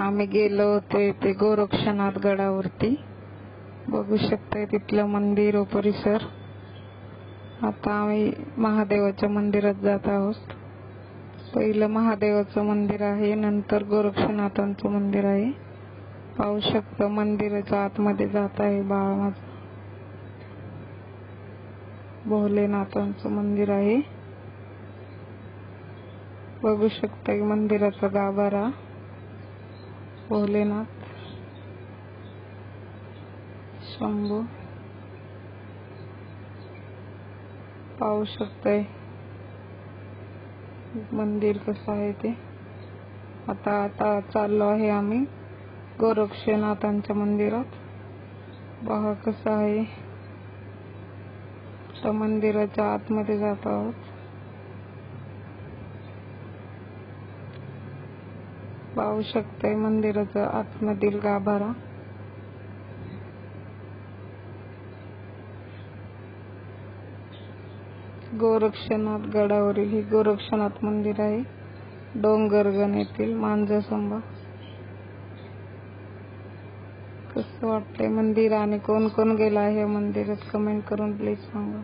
आम्ही गेलो होते ते गोरक्षनाथ गडावरती. बघू शकताय तिथलं मंदिर व परिसर. आता आम्ही महादेवाच्या मंदिरात जात आहोत. पहिलं महादेवाचं मंदिर आहे नंतर गोरक्षनाथांचं मंदिर आहे. पाहू शकतं मंदिराच्या आतमध्ये जात आहे बाळ माझं. भोलेनाथांचं मंदिर आहे. बघू शकता मंदिराचा गाभारा. भोलेनाथ शंभू पाहू शकताय मंदिर कसं आहे ते. आता आता चाललो आहे आम्ही गोरक्षनाथांच्या मंदिरात. बघा कसं आहे. त्या मंदिराच्या आतमध्ये जात आहोत. पाहू शकताय मंदिराचा आतमधील गाभारा. गोरक्षनाथ गडावरील हे गोरक्षनाथ मंदिर आहे. डोंगरगण येथील मांजसंबा कसं वाटतंय मंदिर आणि कोण कोण गेला आहे मंदिरात? कमेंट करून प्लीज सांगा.